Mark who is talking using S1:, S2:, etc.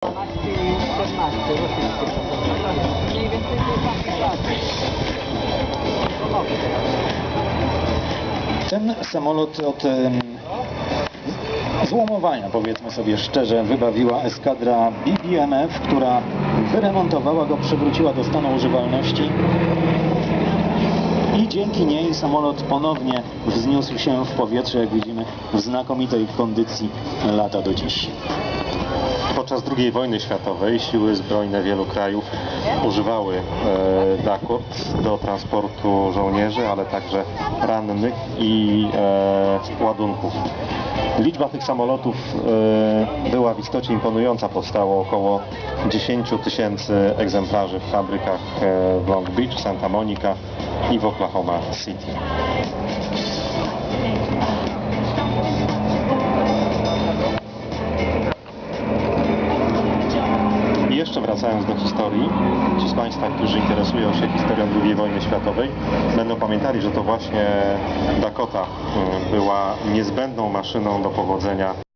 S1: 12 i 14 rosyjskie. Mniej więcej tej samej klasy.
S2: Ten samolot od złomowania, powiedzmy sobie szczerze, wybawiła eskadra BBMF, która wyremontowała go, przywróciła do stanu używalności i dzięki niej samolot ponownie wzniósł się w powietrze, jak widzimy, w znakomitej kondycji lata do dziś.
S3: Podczas II wojny światowej siły zbrojne wielu krajów używały e, Dakot do transportu żołnierzy, ale także rannych i e, ładunków. Liczba tych samolotów e, była w istocie imponująca. Powstało około 10 tysięcy egzemplarzy w fabrykach e, w Long Beach, Santa Monica i w Oklahoma City. Wracając do historii, ci z Państwa, którzy interesują się historią II wojny światowej, będą pamiętali, że to właśnie Dakota y, była niezbędną maszyną do powodzenia